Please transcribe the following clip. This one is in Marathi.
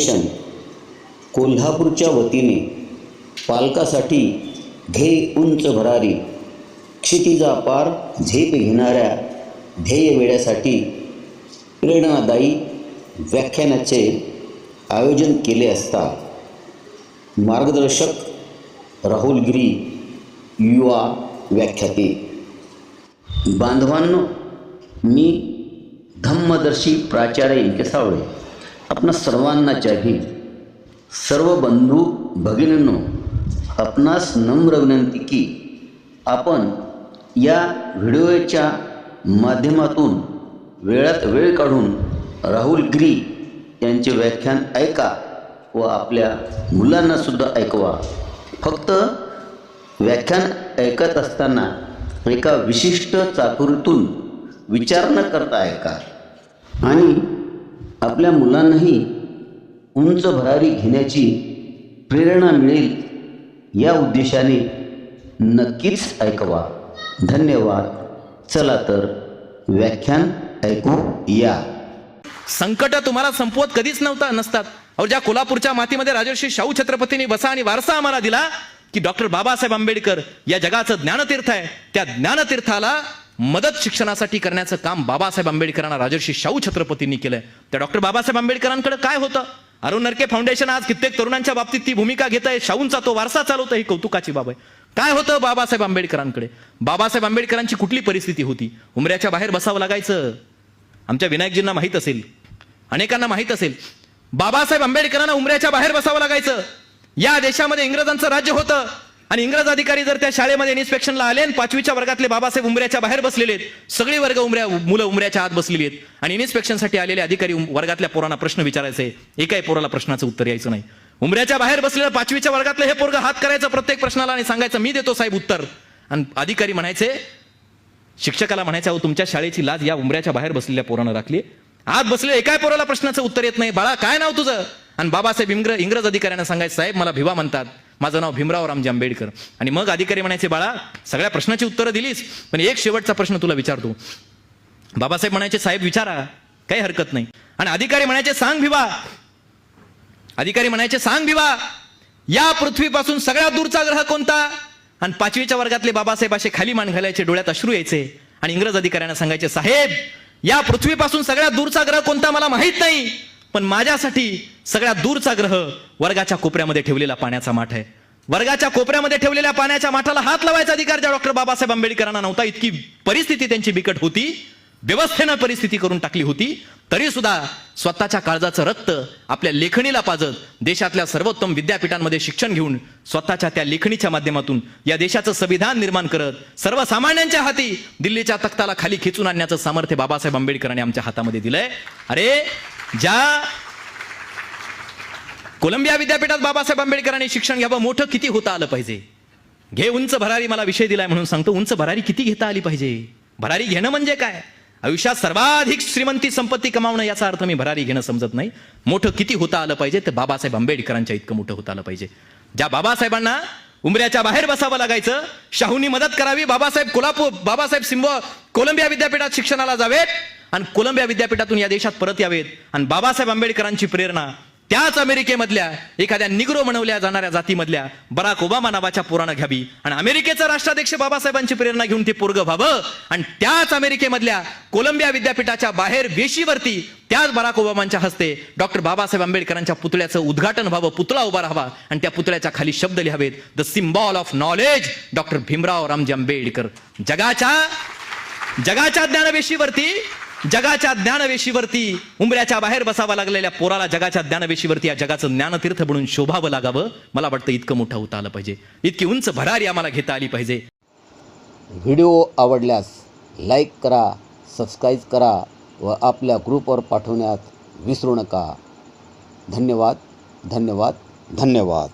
शाहूच्या वतीने पालकासाठी घे उंच भरारी क्षितिजा पार झेप घेणाऱ्या ध्येय वेळ्यासाठी प्रेरणादायी व्याख्यानाचे आयोजन केले असता मार्गदर्शक राहुल गिरी युवा व्याख्याते. बांधवांनो मी धम्मदर्शी प्राचार्य इंकेसावळे. आपणा सर्वांना चाही सर्व बंधू भगिनींनो आपणास नम्र विनंती की आपण या व्हिडिओच्या माध्यमातून वेळात वेळ काढून राहुल गिरी यांचे व्याख्यान ऐका व आपल्या मुलांनासुद्धा ऐकवा. फक्त व्याख्यान ऐकत असताना एका विशिष्ट चातुरीतून विचार न करता ऐका. आणि आपल्या मुलांनाही उंच भरारी घेण्याची प्रेरणा मिळेल या उद्देशाने नक्कीच ऐकवा. धन्यवाद. चला तर व्याख्यान ऐकू या संकट तुम्हाला संपवत कधीच नव्हता नसतात. अहो ज्या कोल्हापूरच्या मातीमध्ये राजर्षी शाहू छत्रपतींनी वसा आणि वारसा आम्हाला दिला की डॉक्टर बाबासाहेब आंबेडकर या जगाचं ज्ञानतीर्थ आहे. त्या ज्ञानतीर्थाला मदत शिक्षणासाठी करण्याचं काम बाबासाहेब आंबेडकरांना राजर्षी शाहू छत्रपतींनी केलंय. त्या डॉक्टर बाबासाहेब आंबेडकरांकडे काय होतं? अरुण नरके फाउंडेशन आज कित्येक तरुणांच्या बाबतीत ती भूमिका घेत आहे. शाहूंचा तो वारसा चालवतो ही कौतुकाची बाब आहे. काय होतं बाबासाहेब आंबेडकरांकडे? बाबासाहेब आंबेडकरांची कुठली परिस्थिती होती? उमऱ्याच्या बाहेर बसावं लागायचं? आमच्या विनायकजींना माहीत असेल. अनेकांना माहीत असेल. बाबासाहेब आंबेडकरांना उमऱ्याच्या बाहेर बसावं लागायचं. या देशामध्ये इंग्रजांचं राज्य होतं. आणि इंग्रज अधिकारी जर त्या शाळेमध्ये इन्स्पेक्शनला आले आणि पाचवीच्या वर्गातले बाबासाहेब उमऱ्याच्या बाहेर बसलेले आहेत सगळी वर्ग उमऱ्या मुलं उमऱ्याच्या आत बसलेली आहेत आणि इन्स्पेक्शनसाठी आलेले अधिकारी वर्गातल्या पोरांना प्रश्न विचारायचे एकाही पोराला प्रश्नाचं उत्तर यायचं नाही. उमऱ्याच्या बाहेर बसलेलं पाचवीच्या वर्गातलं हे पोरग हात करायचं प्रत्येक प्रश्नाला आणि सांगायचं मी देतो साहेब उत्तर. आणि अधिकारी म्हणायचे शिक्षकाला म्हणायचं अहो तुमच्या शाळेची लाज या उमऱ्याच्या बाहेर बसलेल्या पोरानं राखली आत बसले एकाय पोराला प्रश्नाचं उत्तर येत नाही. बाळा काय नाव तुझं? आणि बाबासाहेब इंग्र इंग्रज अधिकाऱ्यांना सांगायचं साहेब मला भिवा म्हणतात. माझं नाव भीमराव रामजी आंबेडकर. आणि मग अधिकारी म्हणायचे बाळा सगळ्या प्रश्नाची उत्तरं दिलीस पण एक शेवटचा प्रश्न तुला विचारतो. बाबासाहेब म्हणायचे साहेब विचारा काही हरकत नाही. आणि अधिकारी म्हणायचे सांग भिवा. अधिकारी म्हणायचे सांग भिवा या पृथ्वीपासून सगळ्यात दूरचा ग्रह कोणता? आणि पाचवीच्या वर्गातले बाबासाहेब असे खाली मान घालायचे डोळ्यात अश्रू यायचे. आणि इंग्रज अधिकाऱ्यांना सांगायचे साहेब या पृथ्वीपासून सगळ्यात दूरचा ग्रह कोणता मला माहीत नाही. पण माझ्यासाठी सगळ्यात दूरचा ग्रह वर्गाच्या कोपऱ्यामध्ये ठेवलेला पाण्याचा माठ आहे. वर्गाच्या कोपऱ्यामध्ये ठेवलेल्या पाण्याच्या माठाला हात लावायचा अधिकार ज्या डॉक्टर बाबासाहेब आंबेडकरांना नव्हता. इतकी परिस्थिती त्यांची बिकट होती. व्यवस्थेनं परिस्थिती करून टाकली होती. तरी सुद्धा स्वतःच्या काळजाचं रक्त आपल्या लेखणीला पाजत देशातल्या सर्वोत्तम विद्यापीठांमध्ये शिक्षण घेऊन स्वतःच्या त्या लेखणीच्या माध्यमातून या देशाचं संविधान निर्माण करत सर्वसामान्यांच्या हाती दिल्लीच्या तख्ताला खाली खेचून आणण्याचं सामर्थ्य बाबासाहेब आंबेडकरांनी आमच्या हातामध्ये दिलंय. अरे ज्या कोलंबिया विद्यापीठात बाबासाहेब आंबेडकरांनी शिक्षण घ्यावं मोठं किती होता आलं पाहिजे? घे उंच भरारी मला विषय दिलाय म्हणून सांगतो उंच भरारी किती घेता आली पाहिजे? भरारी घेणं म्हणजे काय? आयुष्यात सर्वाधिक श्रीमंती संपत्ती कमावणं याचा अर्थ मी भरारी घेणं समजत नाही. मोठं किती होता आलं पाहिजे ते बाबासाहेब आंबेडकरांच्या इतकं मोठं होता आलं पाहिजे. ज्या बाबासाहेबांना उमऱ्याच्या बाहेर बसावं लागायचं शाहूंनी मदत करावी बाबासाहेब कोल्हापूर बाबासाहेब सिंब कोलंबिया विद्यापीठात शिक्षणाला जावेत आणि कोलंबिया विद्यापीठातून या देशात परत यावेत. आणि बाबासाहेब आंबेडकरांची प्रेरणा त्याच अमेरिकेमधल्या एखाद्या निग्रो म्हणवल्या जाणाऱ्या जातीमधल्या बराक ओबामा नावाच्या पोरानं घ्यावी. आणि अमेरिकेचा राष्ट्राध्यक्ष बाबासाहेबांची प्रेरणा घेऊन ते पोरग व्हावं. आणि त्याच अमेरिकेमधल्या कोलंबिया विद्यापीठाच्या बाहेर वेशीवरती त्याच बराक ओबामांच्या हस्ते डॉक्टर बाबासाहेब आंबेडकरांच्या पुतळ्याचं उद्घाटन व्हावं पुतळा उभा राहावा आणि त्या पुतळ्याच्या खाली शब्द लिहावेत. The symbol of knowledge doctor Bhimrao Ramji Ambedkar. जगाच्या जगाच्या ज्ञानवेशीवरती जगाच्या ज्ञानवेशीवरती उंबऱ्याच्या बाहेर बसावं लागलेल्या पोराला जगाच्या ज्ञानवेशीवरती या जगाचं ज्ञानतीर्थ म्हणून शोभावं लागावं. मला वाटतं इतकं मोठं होता आलं पाहिजे. इतकी उंच भरारी आम्हाला घेता आली पाहिजे. व्हिडिओ आवडल्यास लाईक करा सबस्क्राईब करा व आपल्या ग्रुपवर पाठवण्यात विसरू नका. धन्यवाद धन्यवाद धन्यवाद.